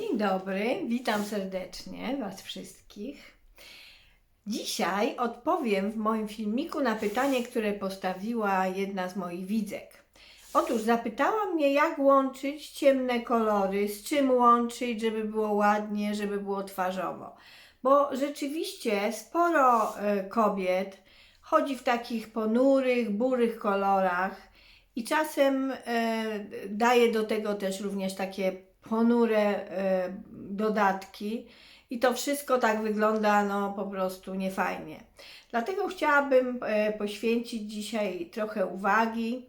Dzień dobry, witam serdecznie Was wszystkich. Dzisiaj odpowiem w moim filmiku na pytanie, które postawiła jedna z moich widzek. Otóż zapytała mnie, jak łączyć ciemne kolory, z czym łączyć, żeby było ładnie, żeby było twarzowo. Bo rzeczywiście sporo e, kobiet chodzi w takich ponurych, burych kolorach i czasem e, daje do tego też również takie ponure e, dodatki i to wszystko tak wygląda no po prostu niefajnie. Dlatego chciałabym e, poświęcić dzisiaj trochę uwagi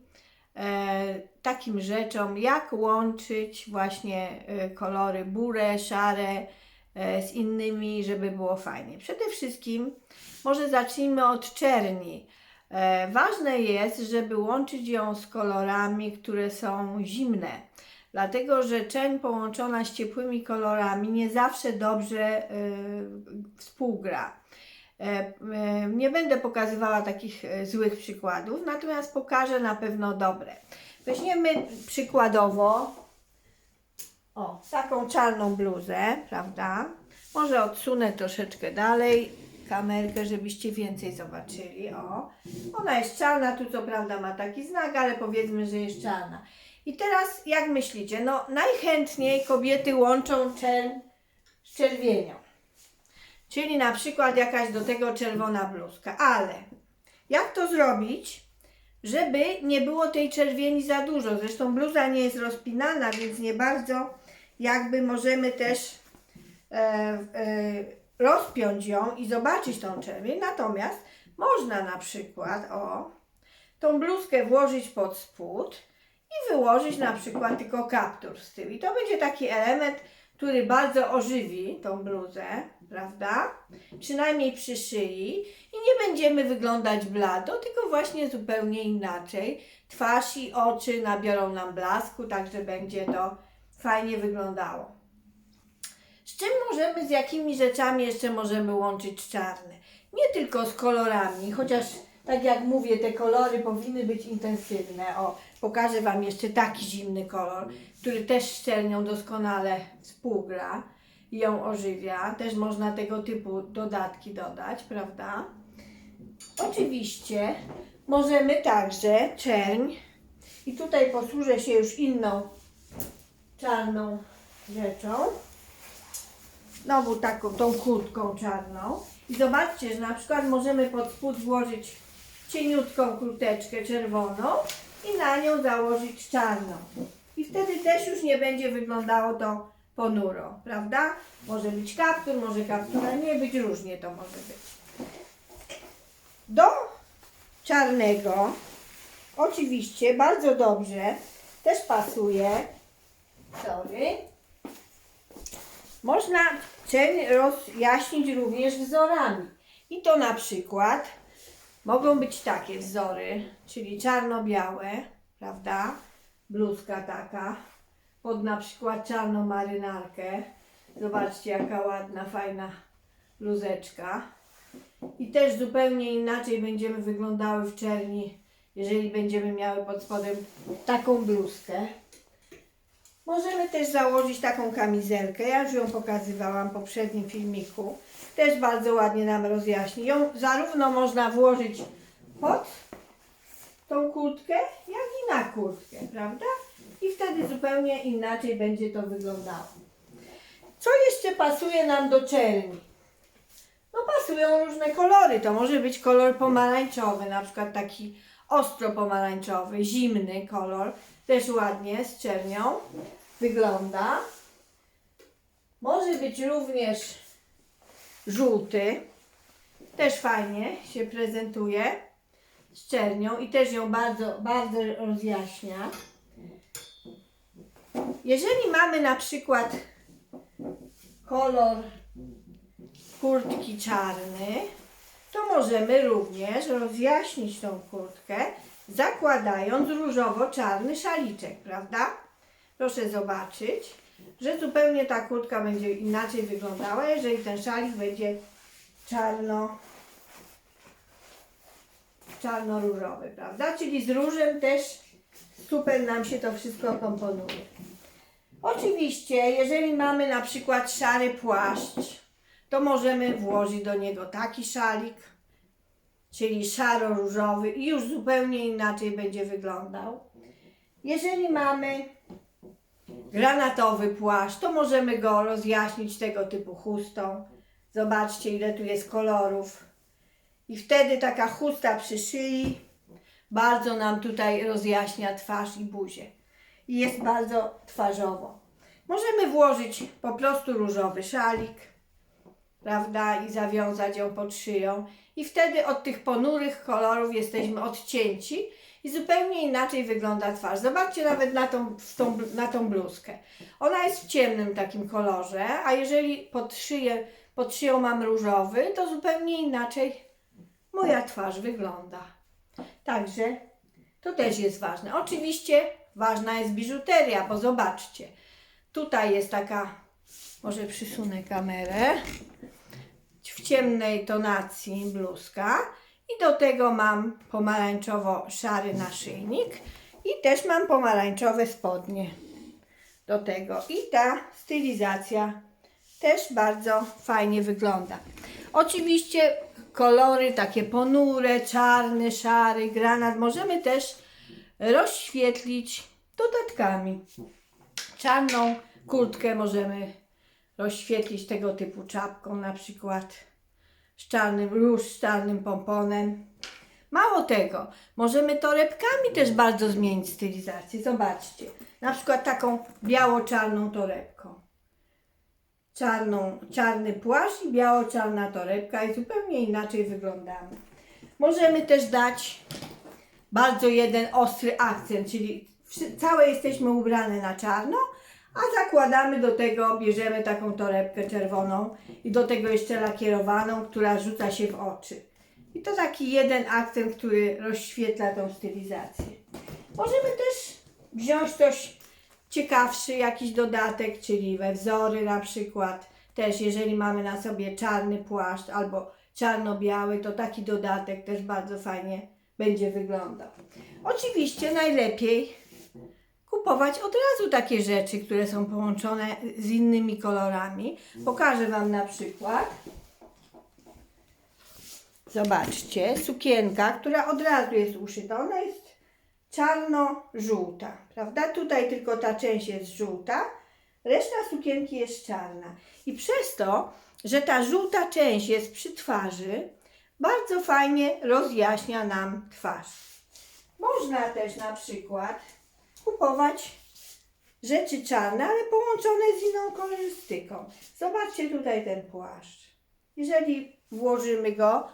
e, takim rzeczom, jak łączyć właśnie kolory burę, szare z innymi, żeby było fajnie. Przede wszystkim może zacznijmy od czerni. Ważne jest, żeby łączyć ją z kolorami, które są zimne dlatego że czerń połączona z ciepłymi kolorami nie zawsze dobrze y, współgra. E, e, nie będę pokazywała takich e, złych przykładów, natomiast pokażę na pewno dobre. Weźmiemy przykładowo o, taką czarną bluzę, prawda? Może odsunę troszeczkę dalej kamerkę, żebyście więcej zobaczyli. O, ona jest czarna, tu co prawda ma taki znak, ale powiedzmy, że jest czarna. I teraz jak myślicie? No najchętniej kobiety łączą czerń z czerwienią. Czyli na przykład jakaś do tego czerwona bluzka. Ale jak to zrobić, żeby nie było tej czerwieni za dużo? Zresztą bluza nie jest rozpinana, więc nie bardzo jakby możemy też e, e, rozpiąć ją i zobaczyć tą czerwień. Natomiast można na przykład o tą bluzkę włożyć pod spód i wyłożyć na przykład tylko kaptur z tyłu. I to będzie taki element, który bardzo ożywi tą bluzę, prawda? Przynajmniej przy szyi i nie będziemy wyglądać blado, tylko właśnie zupełnie inaczej. Twarz i oczy nabiorą nam blasku, także będzie to fajnie wyglądało. Z czym możemy, z jakimi rzeczami jeszcze możemy łączyć czarne? Nie tylko z kolorami, chociaż tak jak mówię, te kolory powinny być intensywne. O, pokażę Wam jeszcze taki zimny kolor, który też z czernią doskonale współgra i ją ożywia. Też można tego typu dodatki dodać, prawda? Oczywiście możemy także czerń i tutaj posłużę się już inną czarną rzeczą. Znowu taką, tą kurtką czarną. I zobaczcie, że na przykład możemy pod spód włożyć cieniutką kurteczkę czerwoną i na nią założyć czarną. I wtedy też już nie będzie wyglądało to ponuro, prawda? Może być kaptur, może kaptura nie być, różnie to może być. Do czarnego oczywiście bardzo dobrze też pasuje sorry, można cień rozjaśnić również wzorami. I to na przykład mogą być takie wzory, czyli czarno-białe, prawda? Bluzka taka, pod na przykład czarną marynarkę. Zobaczcie, jaka ładna, fajna bluzeczka. I też zupełnie inaczej będziemy wyglądały w czerni, jeżeli będziemy miały pod spodem taką bluzkę. Możemy też założyć taką kamizelkę. Ja już ją pokazywałam w poprzednim filmiku. Też bardzo ładnie nam rozjaśni. Ją zarówno można włożyć pod tą kurtkę, jak i na kurtkę, prawda? I wtedy zupełnie inaczej będzie to wyglądało. Co jeszcze pasuje nam do czerni? No pasują różne kolory. To może być kolor pomarańczowy, na przykład taki ostro pomarańczowy, zimny kolor. Też ładnie z czernią wygląda. Może być również żółty. Też fajnie się prezentuje z czernią i też ją bardzo, bardzo rozjaśnia. Jeżeli mamy na przykład kolor kurtki czarny, to możemy również rozjaśnić tą kurtkę, zakładając różowo-czarny szaliczek, prawda? Proszę zobaczyć, że zupełnie ta kurtka będzie inaczej wyglądała, jeżeli ten szalik będzie czarno czarno-różowy, prawda? Czyli z różem też super nam się to wszystko komponuje. Oczywiście, jeżeli mamy na przykład szary płaszcz, to możemy włożyć do niego taki szalik, czyli szaro-różowy i już zupełnie inaczej będzie wyglądał. Jeżeli mamy granatowy płaszcz, to możemy go rozjaśnić tego typu chustą. Zobaczcie, ile tu jest kolorów. I wtedy taka chusta przy szyi bardzo nam tutaj rozjaśnia twarz i buzię. I jest bardzo twarzowo. Możemy włożyć po prostu różowy szalik, prawda, i zawiązać ją pod szyją. I wtedy od tych ponurych kolorów jesteśmy odcięci i zupełnie inaczej wygląda twarz. Zobaczcie nawet na tą, tą, na tą bluzkę. Ona jest w ciemnym takim kolorze, a jeżeli pod, szyję, pod szyją mam różowy, to zupełnie inaczej moja twarz wygląda. Także to też jest ważne. Oczywiście ważna jest biżuteria, bo zobaczcie, tutaj jest taka, może przysunę kamerę, w ciemnej tonacji bluzka i do tego mam pomarańczowo-szary naszyjnik i też mam pomarańczowe spodnie do tego. I ta stylizacja też bardzo fajnie wygląda. Oczywiście kolory takie ponure, czarny, szary, granat możemy też rozświetlić dodatkami. Czarną kurtkę możemy rozświetlić tego typu czapką na przykład z czarnym, róż z czarnym pomponem. Mało tego, możemy torebkami też bardzo zmienić stylizację. Zobaczcie, na przykład taką biało-czarną torebką. Czarną, czarny płaszcz i biało-czarna torebka i zupełnie inaczej wyglądamy. Możemy też dać bardzo jeden ostry akcent, czyli całe jesteśmy ubrane na czarno, a zakładamy do tego, bierzemy taką torebkę czerwoną i do tego jeszcze lakierowaną, która rzuca się w oczy. I to taki jeden akcent, który rozświetla tą stylizację. Możemy też wziąć coś ciekawszy, jakiś dodatek, czyli we wzory na przykład. Też jeżeli mamy na sobie czarny płaszcz albo czarno-biały, to taki dodatek też bardzo fajnie będzie wyglądał. Oczywiście najlepiej kupować od razu takie rzeczy, które są połączone z innymi kolorami. Pokażę Wam na przykład. Zobaczcie, sukienka, która od razu jest uszyta. Ona jest czarno-żółta, prawda? Tutaj tylko ta część jest żółta, reszta sukienki jest czarna. I przez to, że ta żółta część jest przy twarzy, bardzo fajnie rozjaśnia nam twarz. Można też na przykład kupować rzeczy czarne, ale połączone z inną kolorystyką. Zobaczcie tutaj ten płaszcz. Jeżeli włożymy go,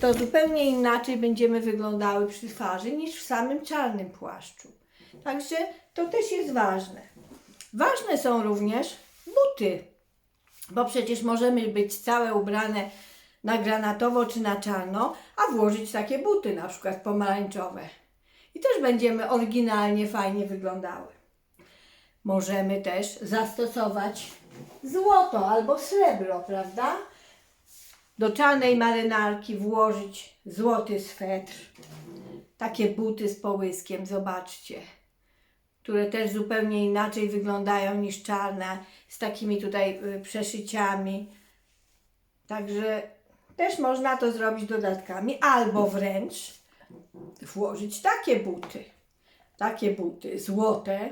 to zupełnie inaczej będziemy wyglądały przy twarzy niż w samym czarnym płaszczu. Także to też jest ważne. Ważne są również buty, bo przecież możemy być całe ubrane na granatowo czy na czarno, a włożyć takie buty, na przykład pomarańczowe. I też będziemy oryginalnie, fajnie wyglądały. Możemy też zastosować złoto albo srebro, prawda? Do czarnej marynarki włożyć złoty swetr. Takie buty z połyskiem, zobaczcie. Które też zupełnie inaczej wyglądają niż czarne, z takimi tutaj y, przeszyciami. Także też można to zrobić dodatkami, albo wręcz włożyć takie buty. Takie buty złote,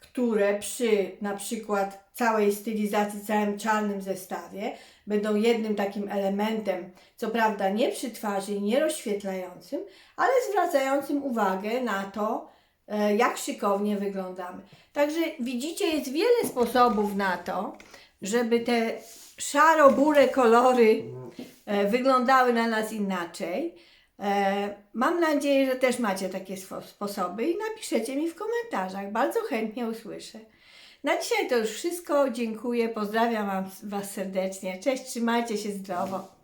które przy na przykład całej stylizacji, całym czarnym zestawie będą jednym takim elementem, co prawda nie przy twarzy nie rozświetlającym, ale zwracającym uwagę na to, e, jak szykownie wyglądamy. Także widzicie, jest wiele sposobów na to, żeby te szaro-bure kolory e, wyglądały na nas inaczej. E, Mam nadzieję, że też macie takie sposoby i napiszecie mi w komentarzach. Bardzo chętnie usłyszę. Na dzisiaj to już wszystko. Dziękuję. Pozdrawiam Was serdecznie. Cześć, trzymajcie się zdrowo.